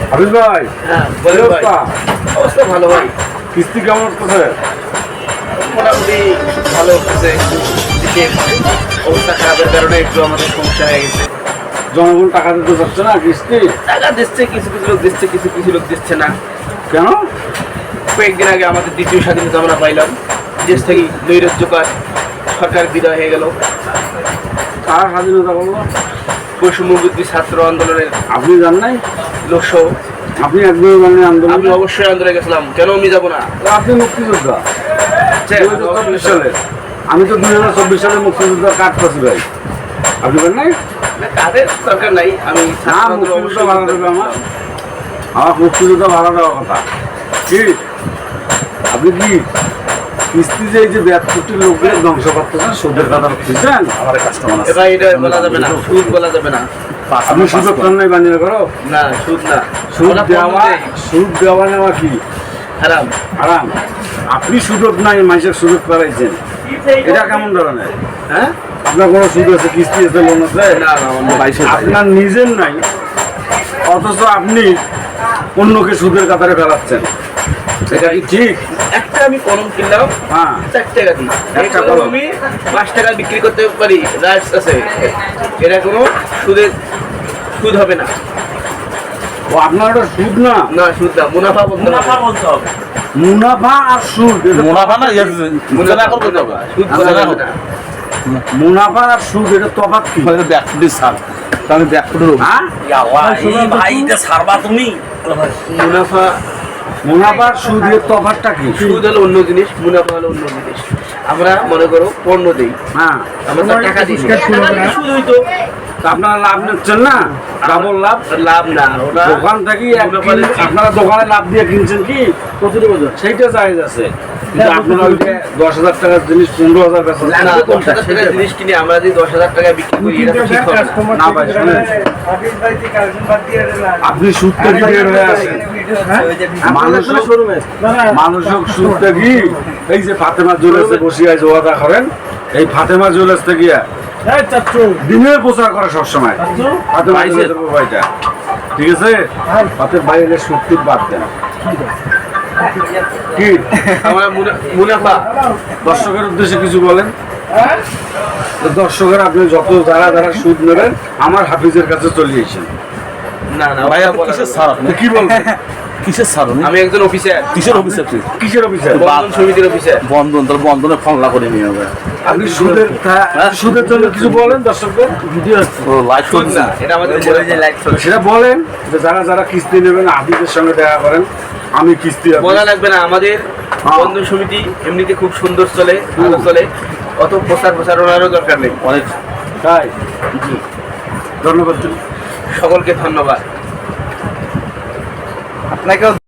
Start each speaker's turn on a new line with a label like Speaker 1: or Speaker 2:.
Speaker 1: হাফিজ ভাই
Speaker 2: হ্যাঁ
Speaker 1: অবস্থা?
Speaker 2: ভালো ভাই।
Speaker 1: কিস্তি কেমন উঠতেছে
Speaker 2: মোটামুটি ভালো হচ্ছে অবস্থা খারাপের কারণে একটু আমাদের সমস্যা হয়ে গেছে।
Speaker 1: জনগণ টাকা দিতে পারছে না কিস্তি?
Speaker 2: টাকা দিচ্ছে কিছু কিছু লোক দিচ্ছে কিছু কিছু লোক দিচ্ছে না।
Speaker 1: কেন?
Speaker 2: কয়েকদিন আগে আমাদের দ্বিতীয় স্বাধীনতা আমরা পাইলাম দেশ থেকে নৈরাজ্যকার সরকার বিদায় হয়ে গেল।
Speaker 1: কার স্বাধীনতা বলল
Speaker 2: বৈষম্যবৃদ্ধি ছাত্র আন্দোলনের
Speaker 1: আপনি জান নাই?
Speaker 2: লোকসহ
Speaker 1: আপনি একদম মানে আন্দোলন
Speaker 2: আমি অবশ্যই আন্দোলনে গেছিলাম। কেন আমি যাব না?
Speaker 1: আপনি মুক্তিযোদ্ধা। চব্বিশ সালে। আমি তো দুই হাজার চব্বিশ সালে মুক্তিযোদ্ধার কার্ড পাচ্ছি ভাই। আপনি বলেন নাই?
Speaker 2: তাদের দরকার নাই। আমি
Speaker 1: মুক্তিযোদ্ধা ভাড়া দেবে আমার। আমার মুক্তিযোদ্ধা ভাড়া দেওয়ার কথা। কি? আপনি কি কিস্তি যে এই যে ব্যাট কোটি লোকদের ধ্বংস করতেছেন সুদের কথা বুঝছেন আমার কাস্টমার
Speaker 2: এটা বলা যাবে না। সুদ বলা যাবে না।
Speaker 1: আপনি সুযোগ বানিয়ে করো।
Speaker 2: না সুদ না।
Speaker 1: সুদ দেওয়া সুদ দেওয়া নেওয়া কি?
Speaker 2: হারাম।
Speaker 1: আপনি সুযোগ নাই মানুষের সুযোগ করাইছেন এটা কেমন ধরনের?
Speaker 2: হ্যাঁ?
Speaker 1: আপনার কোনো সুদ আছে কিস্তি আছে লোন আছে? আপনার নিজের নাই অথচ আপনি অন্যকে সুদের কাতারে ফেলাচ্ছেন। এটা কি ঠিক?
Speaker 2: একটা আমি কলম কিনলাম
Speaker 1: হ্যাঁ।
Speaker 2: চার টাকা দিই
Speaker 1: একটা
Speaker 2: কলম
Speaker 1: কলম।
Speaker 2: আমি পাঁচ টাকা বিক্রি করতে পারি রাইটস আছে। এটা কোনো সুদের সুদ হবে না।
Speaker 1: ও আপনার ওটা সুদ না?
Speaker 2: না সুদ না মুনাফা বলতে
Speaker 3: মুনাফা বলতে হবে।
Speaker 1: মুনাফা আর সুদ
Speaker 4: মুনাফা না ইয়ে
Speaker 2: মুনাফা
Speaker 4: করতে হবে।
Speaker 2: সুদ না।
Speaker 1: মুনাফা আর সুদ এটা তফাৎ কি?
Speaker 4: ব্যাক ফুটি সার। তাহলে ব্যাক ফুটি
Speaker 1: হ্যাঁ?
Speaker 3: ভাই এটা সারবা তুমি?
Speaker 2: মুনাফা
Speaker 1: মুনাফা আর সুদ এর তফাৎটা কি?
Speaker 2: সুদ হলো অন্য জিনিস মুনাফা হলো অন্য জিনিস। আমরা মনে করো পণ্য দিই।
Speaker 1: হ্যাঁ।
Speaker 2: আমরা টাকা দিই। সুদ হইতো।
Speaker 1: আপনারা লাভ নিচ্ছেন না? ডাবল লাভ
Speaker 2: লাভ না ওটা
Speaker 1: দোকান থেকে। আপনারা দোকানে লাভ দিয়ে কিনছেন কি? প্রতিটি বছর। সেইটা আছে। আপনারা ওই যে দশ হাজার টাকার জিনিস পনেরো হাজার বেচা
Speaker 2: না, না, দশ হাজার টাকার জিনিস কিনে আমরা যদি দশ হাজার টাকা বিক্রি করি এটা ঠিক হবে। না।
Speaker 1: না ভাই শুনেন। আপনি সুদ থেকে বের হয়ে আসেন। সুদ থেকে এই যে ফাতেমা জুয়েলার্সে বসে আছে ওয়াদা করেন এই ফাতেমা জুয়েলার্স থেকে দিনের প্রচার করে সবসময়। ফাতেমা জুয়েলার্সের মোবাইলটা ঠিক আছে? ফাতের বাইরে বাদ দেন। কি?
Speaker 2: আমরা মুনাফা।
Speaker 1: দর্শকের উদ্দেশ্যে কিছু বলেন। দর্শকের আপনি যত যারা যারা সুদ নেবেন আমার হাফিজের কাছে চলে এসেছেন।
Speaker 2: না না
Speaker 4: ভাই
Speaker 2: ওটা
Speaker 4: আপনি
Speaker 2: বলা
Speaker 4: কিসের সার আপনি?
Speaker 1: কি বলবেন?
Speaker 4: কিসের সার
Speaker 2: না। আমি একজন অফিসার
Speaker 4: কিসের অফিস আপনি
Speaker 1: কিসের অফিসার
Speaker 2: বন্ধন সমিতির অফিসার
Speaker 4: বন্ধন তাহলে বন্ধনে ফংলা করে নিয়ে হবে
Speaker 1: আপনি সুদের হ্যাঁ, সুদের জন্য কিছু বলেন দর্শকদের? ভিডিও
Speaker 4: ও লাইট
Speaker 2: সুদ না এটা আমাদের বলে যে লাইট
Speaker 1: সেটা বলেন যে যারা যারা কিস্তি নেবেন হাফিজের সঙ্গে দেখা করেন আমি কিস্তি।
Speaker 2: বলা লাগবে না আমাদের
Speaker 1: হ্যাঁ।
Speaker 2: বন্ধন সমিতি এমনিতে খুব সুন্দর চলে ভালো চলে। অত প্রচার প্রচারণারও দরকার নেই।
Speaker 4: অনেক
Speaker 1: তাই? ধন্যবাদ।
Speaker 2: সকলকে ধন্যবাদ।
Speaker 3: আপনাকেও